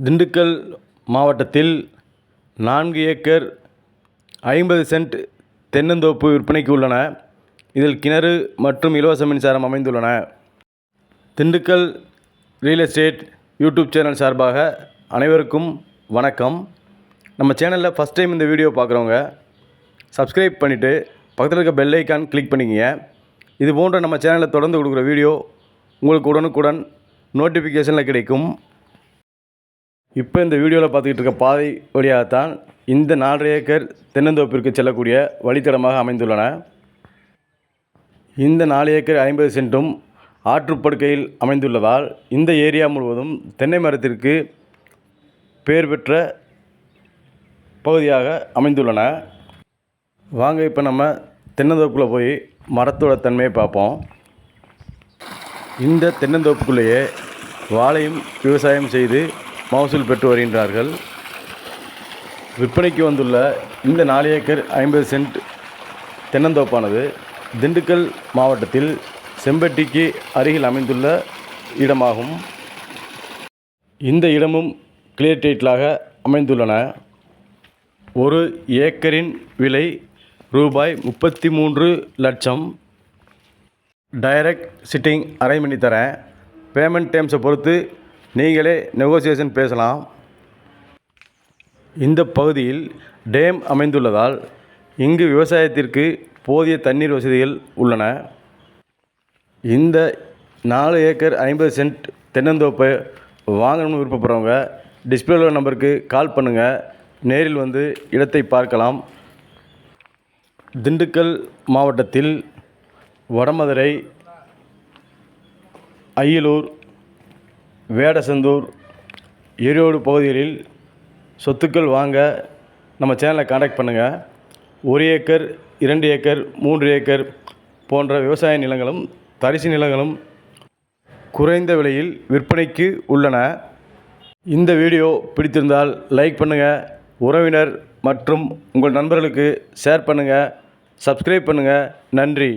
திண்டுக்கல் மாவட்டத்தில் நான்கு ஏக்கர் ஐம்பது சென்ட் தென்னந்தோப்பு விற்பனைக்கு உள்ளன. இதில் கிணறு மற்றும் இலவச மின்சாரம் அமைந்துள்ளன. Dindigul real estate YouTube channel சார்பாக அனைவருக்கும் வணக்கம். நம்ம சேனலில் ஃபஸ்ட் டைம் இந்த வீடியோ பார்க்குறவங்க சப்ஸ்கிரைப் பண்ணிவிட்டு பக்கத்தில் இருக்க பெல் ஐக்கான் கிளிக் பண்ணிக்கங்க. இது போன்ற நம்ம சேனலில் தொடர்ந்து கொடுக்குற வீடியோ உங்களுக்கு உடனுக்குடன் நோட்டிஃபிகேஷனில் கிடைக்கும். இப்போ இந்த வீடியோவில் பார்த்துக்கிட்டு இருக்க பாதை வழியாகத்தான் இந்த நாலரை ஏக்கர் தென்னந்தோப்பிற்கு செல்லக்கூடிய வழித்தடமாக அமைந்துள்ளன. இந்த நாலு ஏக்கர் ஐம்பது சென்ட்டும் ஆற்றுப்படுக்கையில் அமைந்துள்ளதால் இந்த ஏரியா முழுவதும் தென்னை மரத்திற்கு பெயர் பெற்ற பகுதியாக அமைந்துள்ளன. வாங்க இப்போ நம்ம தென்னந்தோப்புக்குள்ளே போய் மரத்தோட தன்மையை பார்ப்போம். இந்த தென்னந்தோப்புக்குள்ளேயே வாழையும் விவசாயம் செய்து மகசூல் பெற்று வருகின்றார்கள். விற்பனைக்கு வந்துள்ள இந்த நாலு ஏக்கர் ஐம்பது சென்ட் தென்னந்தோப்பானது திண்டுக்கல் மாவட்டத்தில் செம்பட்டிக்கு அருகில் அமைந்துள்ள இடமாகும். இந்த இடமும் கிளியர் டைட்டிலாக அமைந்துள்ளன. ஒரு ஏக்கரின் விலை ரூபாய் முப்பத்தி மூன்று லட்சம். டைரக்ட் சிட்டிங் அரேஞ்ச் பண்ணி தரேன். பேமெண்ட் டேம்ஸை பொறுத்து நீங்களே நெகோசியேஷன் பேசலாம். இந்த பகுதியில் டேம் அமைந்துள்ளதால் இங்கு விவசாயத்திற்கு போதிய தண்ணீர் வசதிகள் உள்ளன. இந்த நாலு ஏக்கர் ஐம்பது சென்ட் தென்னந்தோப்பை வாங்கணும்னு விருப்பப்படுறவங்க டிஸ்பிளேல நம்பருக்கு கால் பண்ணுங்கள் நேரில் வந்து இடத்தை பார்க்கலாம். திண்டுக்கல் மாவட்டத்தில் வடமதுரை அய்யலூர் வேடசந்தூர் ஈரோடு பகுதிகளில் சொத்துக்கள் வாங்க நம்ம சேனலை காண்டாக்ட் பண்ணுங்கள் ஒரு ஏக்கர் இரண்டு ஏக்கர் மூன்று ஏக்கர் போன்ற விவசாய நிலங்களும் தரிசு நிலங்களும் குறைந்த விலையில் விற்பனைக்கு உள்ளன. இந்த வீடியோ பிடித்திருந்தால் லைக் பண்ணுங்கள் உறவினர் மற்றும் உங்கள் நண்பர்களுக்கு ஷேர் பண்ணுங்கள் சப்ஸ்கிரைப் பண்ணுங்கள் நன்றி.